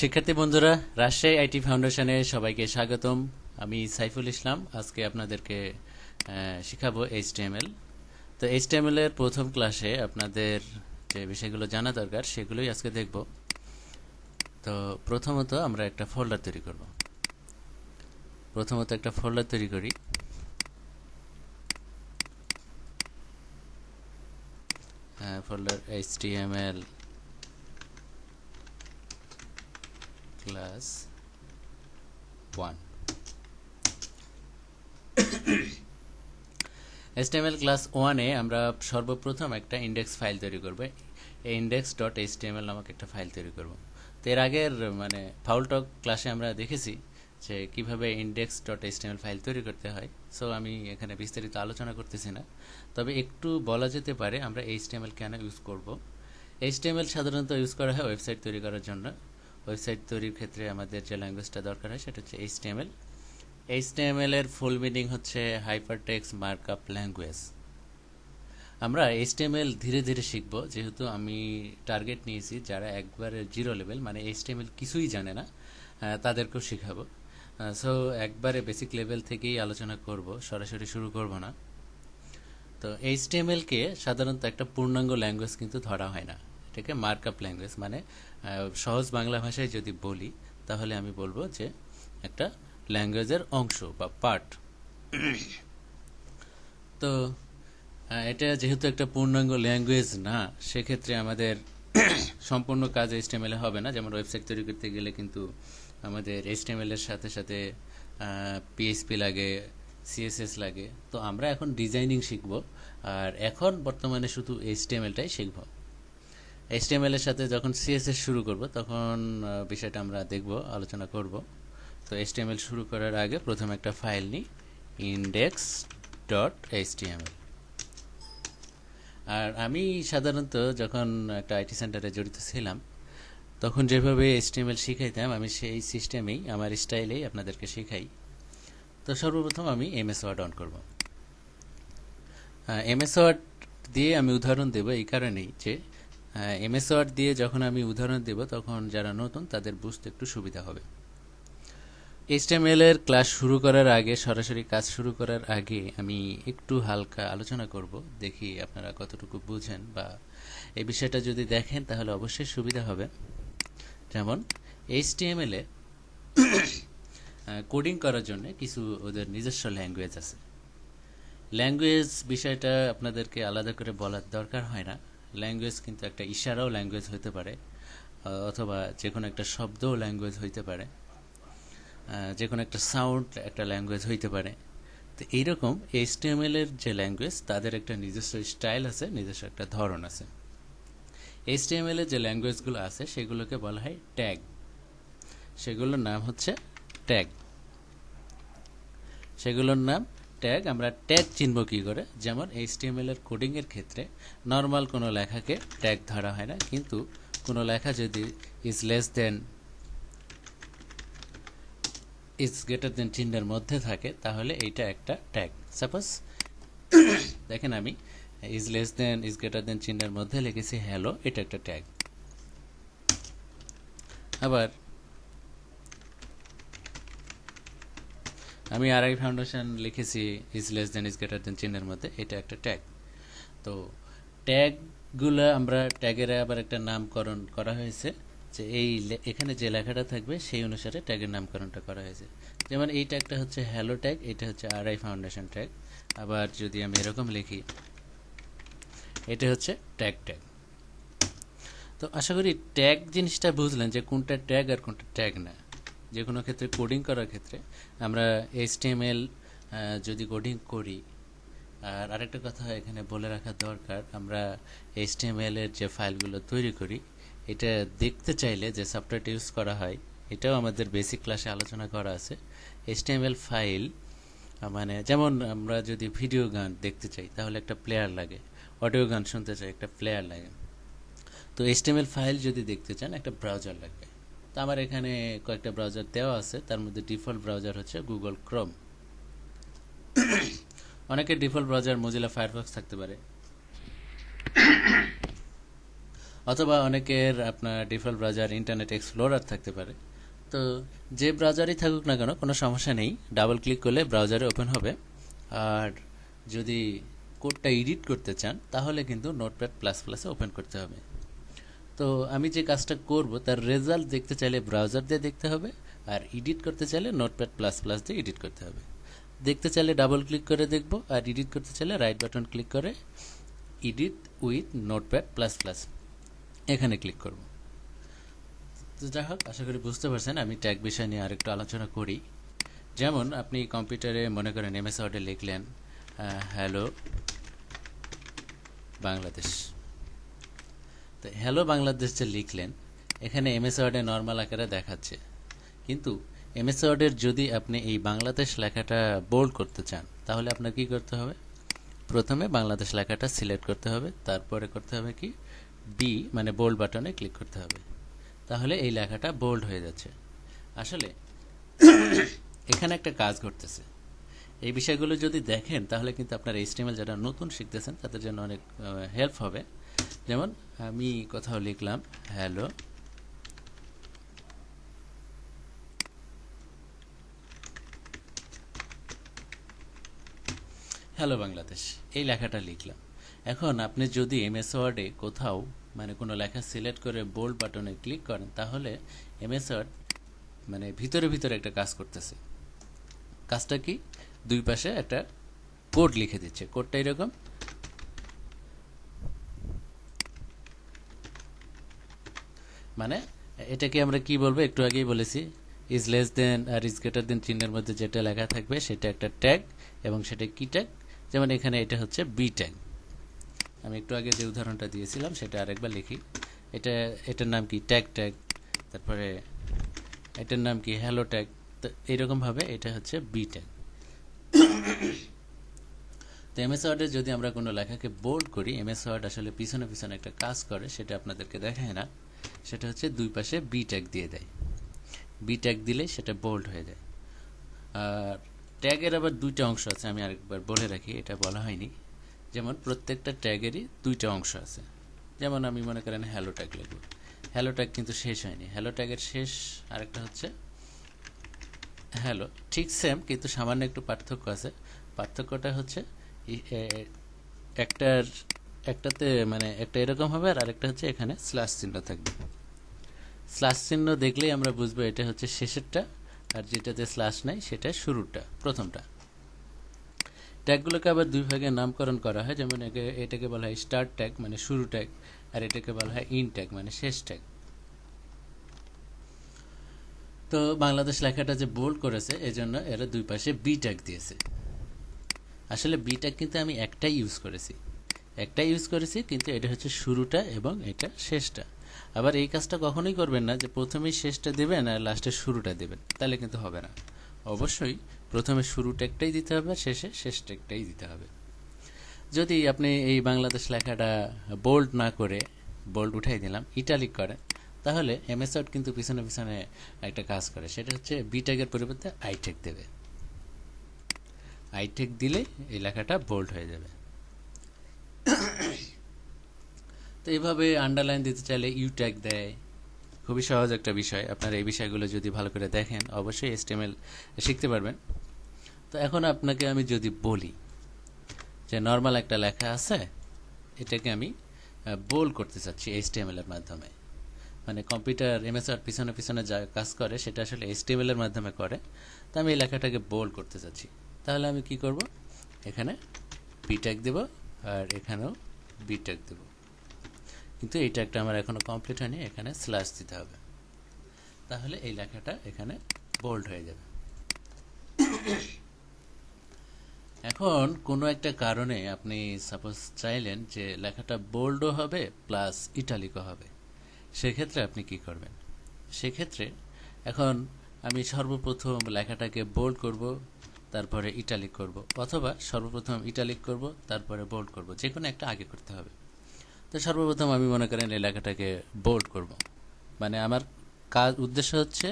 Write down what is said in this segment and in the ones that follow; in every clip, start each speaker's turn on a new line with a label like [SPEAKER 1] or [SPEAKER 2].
[SPEAKER 1] শিক্ষার্থী বন্ধুরা, রাজশাহী আইটি ফাউন্ডেশনে সবাইকে স্বাগতম। আমি সাইফুল ইসলাম, আজকে আপনাদেরকে শিখাবো এইচটিএমএল। তো এইচটিএমএল এর প্রথম ক্লাসে আপনাদের যে বিষয়গুলো জানা দরকার, সেগুলোই আজকে দেখব। তো প্রথমত আমরা একটা ফোল্ডার তৈরি করব। প্রথমত একটা ফোল্ডার তৈরি করি। Folder HTML class one HTML class ওয়ানে আমরা সর্বপ্রথম একটা ইন্ডেক্স ফাইল তৈরি করব। এই ইন্ডেক্স ডট এইচটিএমএল নামক একটা ফাইল তৈরি করব। তো এর আগের মানে ফাউলটক ক্লাসে আমরা দেখেছি যে কীভাবে ইন্ডেক্স ডট এইচটিএমএল ফাইল তৈরি করতে হয়। সো আমি এখানে বিস্তারিত আলোচনা করতেছি না। তবে একটু বলা যেতে পারে, আমরা এইচটিএমএল কেন ইউজ করব? এইচটিএমএল সাধারণত ইউজ করা হয় ওয়েবসাইট তৈরি করার জন্য। ওয়েবসাইট তৈরির ক্ষেত্রে আমাদের যে ল্যাঙ্গুয়েজটা দরকার হয় সেটা হচ্ছে এইচটিএমএল এইচটিএমএল এর ফুল মিনিং হচ্ছে হাইপারটেক্সট মার্কআপ ল্যাঙ্গুয়েজ আমরা এইচটিএমএল ধীরে ধীরে শিখব, যেহেতু আমি টার্গেট নিয়েছি যারা একবারে জিরো লেভেল মানে এইচটিএমএল কিছুই জানে না তাদেরকেও শেখাবো। সো একবারে বেসিক লেভেল থেকেই আলোচনা করব, সরাসরি শুরু করব না। তো এইচটিএমএল কে সাধারণত একটা পূর্ণাঙ্গ ল্যাঙ্গুয়েজ কিন্তু ধরা হয় না। এটাকে মার্কআপ ল্যাঙ্গুয়েজ মানে সহজ বাংলা ভাষায় যদি বলি, তাহলে আমি বলব যে একটা ল্যাঙ্গুয়েজের অংশ বা পার্ট তো এটা যেহেতু একটা পূর্ণাঙ্গ ল্যাঙ্গুয়েজ না, সেক্ষেত্রে আমাদের সম্পূর্ণ কাজ এইচটিএমএল এ হবে না। যেমন ওয়েবসাইট তৈরি করতে গেলে কিন্তু আমাদের এইচটিএমএল এর সাথে সাথে পিএইচপি লাগে সিএসএস লাগে। তো আমরা এখন ডিজাইনিং শিখব। আর এখন বর্তমানে শুধু এইচটিএমএলটাই শিখব। এইচটিএমএল এর সাথে যখন সিএসএস শুরু করব, তখন বিষয়টা আমরা দেখব, আলোচনা করব। তো এইচটিএমএল শুরু করার আগে প্রথমে একটা ফাইল নিই ইন্ডেক্স ডট এইচটিএমএল আর আমি সাধারণত যখন একটা আইটি সেন্টারে জড়িত ছিলাম, তখন যেভাবে এইচটিএমএল শিখাইতাম, আমি সেই সিস্টেমেই আমার স্টাইলেই আপনাদেরকে শেখাই। তো সর্বপ্রথম আমি এমএস ওয়ার্ড অন করব। এমএস ওয়ার্ড দিয়ে আমি উদাহরণ দেব এই কারণেই যে এমএস ওয়ার্ড দিয়ে যখন আমি উদাহরণ দেব, তখন যারা নতুন, তাদের বুঝতে একটু সুবিধা হবে। এইচটিএমএল এর ক্লাস শুরু করার আগে, সরাসরি কাজ শুরু করার আগে আমি একটু হালকা আলোচনা করব, দেখি আপনারা কতটুকু বুঝেন বা এই বিষয়টা যদি দেখেন, তাহলে অবশ্যই সুবিধা হবে। যেমন, এইচটিএমএল এ কোডিং করার জন্য কিছু ওদের নিজস্ব ল্যাঙ্গুয়েজ আছে। ল্যাঙ্গুয়েজ বিষয়টা আপনাদেরকে আলাদা করে বলার দরকার হয় না। ল্যাঙ্গুয়েজ কিন্তু একটা ইশারাও ল্যাঙ্গুয়েজ হতে পারে অথবা যে কোনো একটা শব্দও ল্যাঙ্গুয়েজ হইতে পারে যে কোনো একটা সাউন্ড একটা ল্যাঙ্গুয়েজ হইতে পারে। তো এইরকম এইচটিএমএল এর যে ল্যাঙ্গুয়েজ তাদের একটা নিজস্ব স্টাইল আছে, নিজস্ব একটা ধরন আছে। এইচটিএমএল এর যে ল্যাঙ্গুয়েজগুলো আছে, সেগুলোকে বলা হয় ট্যাগ সেগুলোর নাম হচ্ছে ট্যাগ সেগুলোর নাম ট্যাগ আমরা ট্যাগ চিনব কি করে? যেমন এইচটিএমএল এর কোডিং এর ক্ষেত্রে নর্মাল কোনো লেখাকে ট্যাগ ধরা হয় না, কিন্তু কোনো লেখা যদি is less than is greater than চিহ্নের মধ্যে থাকে, তাহলে এইটা একটা ট্যাগ সাপোজ দেখেন আমি is less than is greater than চিহ্নের মধ্যে লিখেছি হ্যালো এটা একটা ট্যাগ আবার আমি আরআই ফাউন্ডেশন লিখেছি is less than is greater than চিহ্নের মধ্যে, এটা একটা ট্যাগ তো ট্যাগগুলো আমরা ট্যাগের আবার একটা নামকরণ করা হয়েছে, যে এই এখানে যে লেখাটা থাকবে, সেই অনুসারে ট্যাগের নামকরণটা করা হয়েছে। যেমন এই ট্যাগটা হচ্ছে হ্যালো ট্যাগ এটা হচ্ছে আরআই ফাউন্ডেশন ট্যাগ আবার যদি আমি এরকম লিখি, এটা হচ্ছে ট্যাগ ট্যাগ তো আশা করি ট্যাগ জিনিসটা বুঝলেন যে কোনটা ট্যাগ আর কোনটা ট্যাগ না। যে কোনো ক্ষেত্রে কোডিং করার ক্ষেত্রে, আমরা এইচটিএমএল যদি কোডিং করি, আর আরেকটা কথা এখানে বলে রাখা দরকার, আমরা এইচটিএমএল এর যে ফাইলগুলো তৈরি করি, এটা দেখতে চাইলে যে সফটওয়্যারটা ইউজ করা হয়, এটাও আমাদের বেসিক ক্লাসে আলোচনা করা আছে। এইচটিএমএল ফাইল মানে যেমন আমরা যদি ভিডিও গান দেখতে চাই, তাহলে একটা প্লেয়ার লাগে। অডিও গান শুনতে চাই, একটা প্লেয়ার লাগে। তো এইচটিএমএল ফাইল যদি দেখতে চান, একটা ব্রাউজার লাগবে। তো আমার এখানে কয়েকটা ব্রাউজার দেওয়া আছে। তার মধ্যে ডিফল্ট ব্রাউজার হচ্ছে গুগল ক্রোম অনেকের ডিফল্ট ব্রাউজার মজিলা ফায়ারফক্স থাকতে পারে। অথবা অনেকের আপনার ডিফল্ট ব্রাউজার ইন্টারনেট এক্সপ্লোরার থাকতে পারে। তো যে ব্রাউজারই থাকুক না কেন, কোনো সমস্যা নেই। ডাবল ক্লিক করলে ব্রাউজারে ওপেন হবে। আর যদি কোডটা এডিট করতে চান, তাহলে কিন্তু নোটপ্যাড প্লাস প্লাসে ওপেন করতে হবে। তো আমি যে কাজটা করব, তার রেজাল্ট দেখতে চাইলে ব্রাউজার দিয়ে দেখতে হবে, আর এডিট করতে চাইলে নোটপ্যাড প্লাস প্লাস দিয়ে এডিট করতে হবে। দেখতে চাইলে ডাবল ক্লিক করে দেখব, আর এডিট করতে চাইলে রাইট বাটন ক্লিক করে edit with Notepad plus plus এখানে ক্লিক করব। তো যাই হোক, আশা করি বুঝতে পারছেন, আমি ট্যাগ বিষয় নিয়ে আরেকটু আলোচনা করি। যেমন আপনি কম্পিউটারে মনে করেন এমএস ওয়ার্ডে লিখলেন হ্যালো বাংলাদেশ তো হ্যালো বাংলাদেশ যে লিখলেন, এখানে এমএস ওয়ার্ডে নর্মাল আকারে দেখাচ্ছে। কিন্তু এমএস ওয়ার্ডের যদি আপনি এই বাংলাদেশ লেখাটা বোল্ড করতে চান, তাহলে আপনার কি করতে হবে? প্রথমে বাংলাদেশ লেখাটা সিলেক্ট করতে হবে, তারপরে করতে হবে কি? বি মানে বোল্ড বাটনে ক্লিক করতে হবে। তাহলে এই লেখাটা বোল্ড হয়ে যাচ্ছে। আসলে এখানে একটা কাজ ঘটতেছে। এই বিষয়গুলো যদি দেখেন, তাহলে কিন্তু আপনার এইচটিএমএল যারা নতুন শিখতেছেন, তাদের জন্য অনেক হেল্প হবে। যেমন আমি কোথাও লিখলাম হ্যালো হ্যালো বাংলাদেশ এই লেখাটা লিখলাম। এখন আপনি যদি এমএস ওয়ার্ডে কোথাও মানে কোনো লেখা সিলেক্ট করে বোল্ড বাটনে ক্লিক করেন, তাহলে এমএস ওয়ার্ড মানে ভিতরে ভিতরে একটা কাজ করতেছে। কাজটা কি? দুই পাশে একটা কোড লিখে দিচ্ছে। কোডটা এরকম মানে এটাকে আমরা কি বলব? একটু আগেই বলেছি ইজ লেস দেন আর ইজ গ্রেটার দেন চিহ্নের মধ্যে যেটা লেখা থাকবে সেটা একটা ট্যাগ এবং সেটা কি ট্যাগ যেমন এখানে এটা হচ্ছে বি ট্যাগ আমি একটু আগে যে উদাহরণটা দিয়েছিলাম, সেটা আরেকবার লিখি। এটা, এটার নাম কি? ট্যাগ ট্যাগ তারপরে এটার নাম কি? হ্যালো ট্যাগ তো এইরকমভাবে এটা হচ্ছে বি ট্যাগ তো এমএস ওয়ার্ডে যদি আমরা কোনো লেখাকে বোল্ড করি এমএস ওয়ার্ড আসলে পিছনে পিছনে একটা কাজ করে, সেটা আপনাদেরকে দেখায় না। সেটা হচ্ছে দুই পাশে বি ট্যাগ দিয়ে দেয়। বি ট্যাগ দিলে সেটা বোল্ড হয়ে যায়। আর ট্যাগের আবার দুইটা অংশ আছে, আমি আরেকবার বলে রাখি, এটা বলা হয়নি। যেমন প্রত্যেকটা ট্যাগেরই দুইটা অংশ আছে। যেমন আমি মনে করেন হ্যালো ট্যাগ লিখব। হ্যালো ট্যাগ কিন্তু শেষ হয়নি। হ্যালো ট্যাগের শেষ আরেকটা হচ্ছে হ্যালো ঠিক সেম কিন্তু সামান্য একটু পার্থক্য আছে। পার্থক্যটা হচ্ছে একটার, একটাতে মানে একটা এরকম হবে আর আরেকটা হচ্ছে এখানে স্ল্যাশ চিহ্ন থাকবে। স্ল্যাশ চিহ্ন দেখলেই আমরা বুঝব এটা হচ্ছে শেষেরটা, আর যেটাতে স্ল্যাশ নাই সেটা শুরুটা প্রথমটা। ট্যাগগুলোকে আবার দুই ভাগে নামকরণ করা হয়, যেমন এটাকে বলা হয় স্টার্ট ট্যাগ মানে শুরু ট্যাগ, আর এটাকে বলা হয় ইন ট্যাগ মানে শেষ ট্যাগ। তো বাংলাদেশ লেখাটা যে বোল্ড করেছে, এজন্য এরা দুই পাশে বি ট্যাগ দিয়েছে। আসলে বি ট্যাগ কিন্তু আমি একটাই ইউজ করেছি। একটাই ইউজ করেছি, কিন্তু এটা হচ্ছে শুরুটা এবং এটা শেষটা। আবার এই কাজটা কখনোই করবেন না যে প্রথমেই শেষটা দেবেন আর লাস্টে শুরুটা দেবেন। তাহলে কিন্তু হবে না। অবশ্যই প্রথমে শুরু ট্যাগটাই দিতে হবে, শেষে শেষ ট্যাগটাই দিতে হবে। যদি আপনি এই বাংলাদেশ লেখাটা বোল্ড না করে বোল্ড উঠাই দিলাম ইটালিক করেন, তাহলে এমএস ওয়ার্ড কিন্তু পিছনে পিছনে একটা কাজ করে। সেটা হচ্ছে বি ট্যাগের পরিবর্তে আই ট্যাগ দেবে। আইটেক দিলে এই লেখাটা বোল্ড হয়ে যাবে। তো এইভাবে আন্ডারলাইন দিতে চাইলে ইউ ট্যাগ দেয়। খুবই সহজ একটা বিষয়। আপনারা এই বিষয়গুলো যদি ভালো করে দেখেন, অবশ্যই এসটিএমএল শিখতে পারবেন। তো এখন আপনাকে আমি যদি বলি যে নর্মাল একটা লেখা আছে, এটাকে আমি বোল করতে চাচ্ছি এইচটিএমএল এর মাধ্যমে। মানে কম্পিউটার এমএস ওয়ার্ড পিছনে পিছনে যা কাজ করে, সেটা আসলে এইচটিএমএল এর মাধ্যমে করে। তো আমি এই লেখাটাকে বোল করতে চাচ্ছি। তাহলে আমি কি করব? এখানে বি ট্যাগ দেব আর এখানেও বি ট্যাগ দেব। কিন্তু এই ট্যাগটা আমার এখনও কমপ্লিট হয়নি, এখানে স্ল্যাশ দিতে হবে। তাহলে এই লেখাটা এখানে বোল্ড হয়ে যাবে। এখন কোনো একটা কারণে আপনি সাপোজ চাইলেন যে লেখাটা বোল্ডও হবে প্লাস ইটালিকও হবে। সেক্ষেত্রে আপনি কি করবেন? সেক্ষেত্রে এখন আমি সর্বপ্রথম লেখাটাকে বোল্ড করব, তারপরে ইটালিক করব, অথবা সর্বপ্রথম ইটালিক করব, তারপরে বোল্ড করব। যে কোনো একটা আগে করতে হবে। তো সর্বপ্রথম আমি মনে করেন এই লেখাটাকে বোল্ড করব। মানে আমার কাজ, উদ্দেশ্য হচ্ছে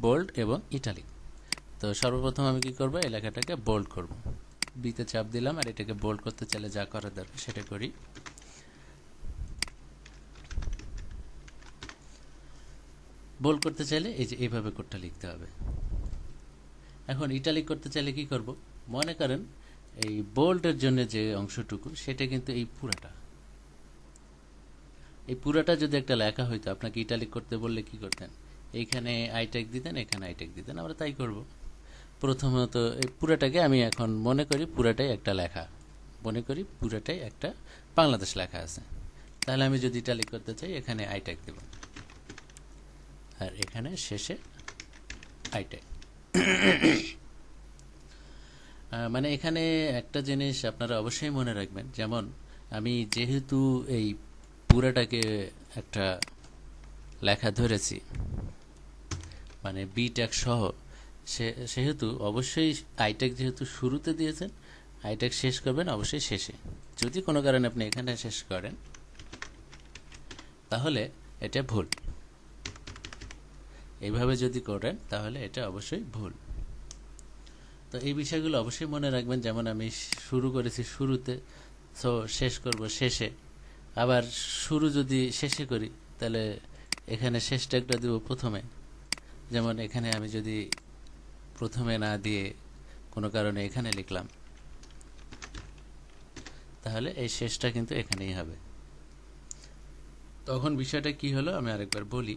[SPEAKER 1] বোল্ড এবং ইটালিক তো সর্বপ্রথম আমি কি করব? এলাকাটাকে বোল্ড করব। বিতে চাপ দিলাম আর এটাকে বোল্ড করতে চাইলে যা করার দরকার সেটা করি। বোল্ড করতে চাইলে এই যে এইভাবে কোডটা লিখতে হবে। এখন ইটালিক করতে চাইলে কি করব? মনে করেন এই বোল্ডের জন্য যে অংশটুকু, সেটা কিন্তু এই পুরাটা। এই পুরাটা যদি একটা লেখা হইতো, আপনাকে ইটালিক করতে বললে কি করতেন? এইখানে আইটেক দিতেন, এখানে আইটেক দিতেন, আমরা তাই করব। প্রথমত, এই পুরাটাকে আমি এখন মনে করি পুরাটাই একটা লেখা। মনে করি পুরাটাই একটা বাংলাদেশ লেখা আছে। তাহলে আমি যদি ইটালিক করতে চাই, এখানে আইটেক দেব। আর এখানে শেষে আইটেক মানে এখানে একটা জিনিস আপনারা অবশ্যই মনে রাখবেন, যেমন আমি যেহেতু এই পুরাটাকে একটা লেখা ধরেছি। মানে বিটেক সহ। সে, সেহেতু অবশ্যই আইটেক যেহেতু শুরুতে দিয়েছেন আইটেক শেষ করবেন, অবশ্যই শেষে। যদি কোনো কারণে আপনি এখানে শেষ করেন, তাহলে এটা ভুল। এইভাবে যদি করেন, তাহলে এটা অবশ্যই ভুল। তো এই বিষয়গুলো অবশ্যই মনে রাখবেন, যেমন আমি শুরু করেছি শুরুতে সো শেষ করব শেষে। আবার শুরু যদি শেষে করি, তাহলে এখানে শেষ ট্যাগটা দেব প্রথমে। যেমন এখানে আমি যদি প্রথমে না দিয়ে কোনো কারণে এখানে লিখলাম, তাহলে এই শেষটা কিন্তু এখানেই হবে। তখন বিষয়টা কি হলো আমি আরেকবার বলি।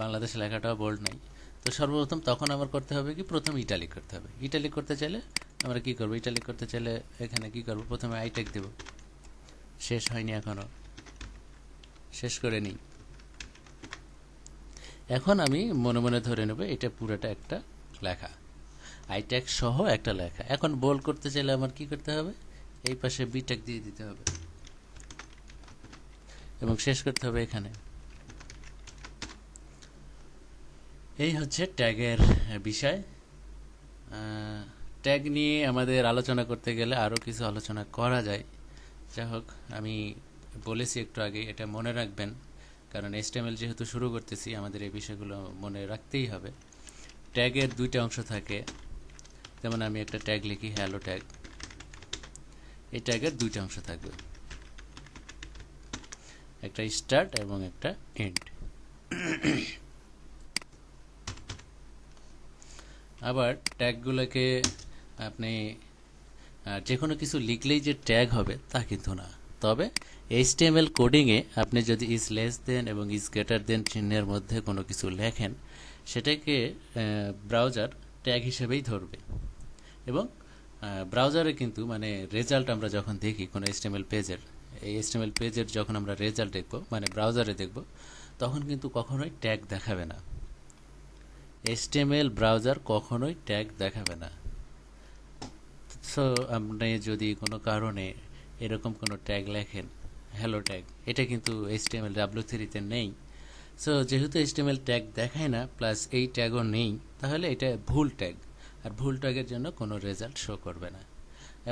[SPEAKER 1] বাংলাদেশ লেখাটাও বোল্ড নাই। তো সর্বপ্রথম তখন আমার করতে হবে কি? প্রথম ইটালিক করতে হবে। ইটালিক করতে চাইলে আমরা কি করব? ইটালিক করতে চাইলে এখানে কি করব? প্রথমে আইটেক দেব। শেষ হয়নি এখনও। শেষ করে নিই। এখন আমি মনে মনে ধরে নেব, এটা পুরোটা একটা লেখা। আইটেক সহ একটা লেখা। এখন বোল করতে চাইলে আমার কি করতে হবে? এই পাশে বিটেক দিয়ে দিতে হবে। এবং শেষ করতে হবে এখানে। এই হচ্ছে ট্যাগের বিষয়। ট্যাগ নিয়ে আমাদের আলোচনা করতে গেলে আরও কিছু আলোচনা করা যায়। যাই হোক, আমি বলেছি একটু আগে, এটা মনে রাখবেন, কারণ এসটিএমএল যেহেতু শুরু করতেছি, আমাদের এই বিষয়গুলো মনে রাখতেই হবে। ট্যাগের দুইটা অংশ থাকে। যেমন আমি একটা ট্যাগ লিখি হ্যালো ট্যাগ এই ট্যাগের দুইটা অংশ থাকবে। একটা স্টার্ট এবং একটা এন্ড আবার ট্যাগগুলোকে আপনি যে কোনো কিছু লিখলেই যে ট্যাগ হবে, তা কিন্তু না। তবে এইচটিএমএল কোডিংয়ে আপনি যদি ইজ লেস দেন এবং ইজ গ্রেটার দেন চিহ্নের মধ্যে কোনো কিছু লেখেন, সেটাকে ব্রাউজার ট্যাগ হিসেবেই ধরবে। এবং ব্রাউজারে কিন্তু মানে রেজাল্ট আমরা যখন দেখি কোনো এইচটিএমএল পেজের এই এইচটিএমএল পেজের যখন আমরা রেজাল্ট দেখব মানে ব্রাউজারে দেখব, তখন কিন্তু কখনোই ট্যাগ দেখাবে না। এইচটিএমএল ব্রাউজার কখনোই ট্যাগ দেখাবে না। সো আপনি যদি কোনো কারণে এরকম কোনো ট্যাগ লেখেন হ্যালো ট্যাগ এটা কিন্তু এইচটিএমএল ডাব্লিউ থ্রিতে নেই। সো যেহেতু এইচটিএমএল ট্যাগ দেখায় না প্লাস এই ট্যাগও নেই, তাহলে এটা ভুল ট্যাগ আর ভুল ট্যাগের জন্য কোনো রেজাল্ট শো করবে না।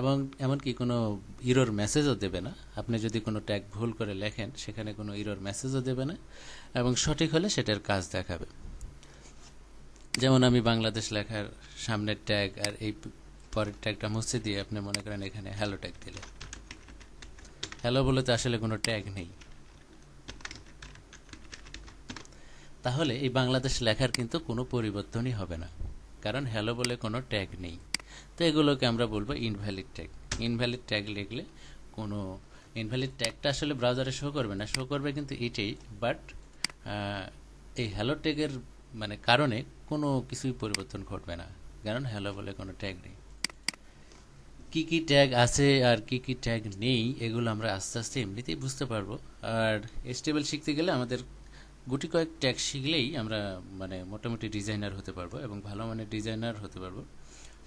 [SPEAKER 1] এবং এমনকি কোনো ইরোর মেসেজও দেবে না। আপনি যদি কোনো ট্যাগ ভুল করে লেখেন, সেখানে কোনো ইরোর মেসেজও দেবে না, এবং সঠিক হলে সেটার কাজ দেখাবে। যেমন আমি বাংলাদেশ লেখার সামনের ট্যাগ আর এই পরের ট্যাগটা মুছে দিয়ে আপনি মনে করেন এখানে হ্যালো ট্যাগ দিলে হ্যালো বলে তো আসলে কোনো ট্যাগ নেই। তাহলে এই বাংলাদেশ লেখার কিন্তু কোনো পরিবর্তনই হবে না, কারণ হ্যালো বলে কোনো ট্যাগ নেই। তো এগুলোকে আমরা বলব ইনভ্যালিড ট্যাগ ইনভ্যালিড ট্যাগ লিখলে কোনো ইনভ্যালিড ট্যাগটা আসলে ব্রাউজারে শো করবে না শো করবে কিন্তু এটাই বাট এই হ্যালো ট্যাগের মানে কারণে কোনো কিছুই পরিবর্তন ঘটবে না, কারণ হ্যালো বলে কোনো ট্যাগ নেই। কি কি ট্যাগ আছে আর কি কি ট্যাগ নেই, এগুলো আমরা আস্তে আস্তে এমনিতেই বুঝতে পারব। আর এস্টেবল শিখতে গেলে আমাদের গুটি কয়েক ট্যাগ শিখলেই আমরা মানে মোটামুটি ডিজাইনার হতে পারব এবং ভালো মানের ডিজাইনার হতে পারব।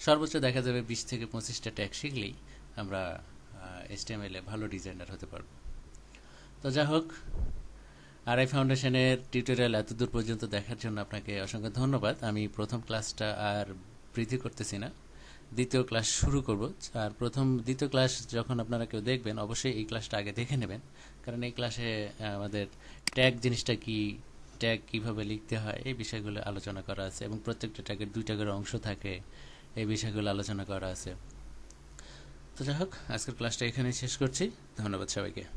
[SPEAKER 1] সর্বোচ্চ দেখা যাবে বিশ থেকে পঁচিশটা ট্যাগ শিখলেই আমরা এসটিএমএলে ভালো ডিজাইনার হতে পারব। তো যা হোক আর আই ফাউন্ডেশনের টিউটোরিয়াল এতদূর পর্যন্ত দেখার জন্য আপনাকে অসংখ্য ধন্যবাদ। আমি প্রথম ক্লাসটা আর বৃদ্ধি করতেছি না। দ্বিতীয় ক্লাস শুরু করব। আর প্রথম দ্বিতীয় ক্লাস যখন আপনারা কেউ দেখবেন, অবশ্যই এই ক্লাসটা আগে দেখে নেবেন। কারণ এই ক্লাসে আমাদের ট্যাগ জিনিসটা কি ট্যাগ কীভাবে লিখতে হয়, এই বিষয়গুলো আলোচনা করা আছে এবং প্রত্যেকটা ট্যাগের দুইটা করে অংশ থাকে, এই বিষয়গুলো আলোচনা করা আছে। তো যাই হোক, আজকের ক্লাসটা এখানেই শেষ করছি। ধন্যবাদ সবাইকে।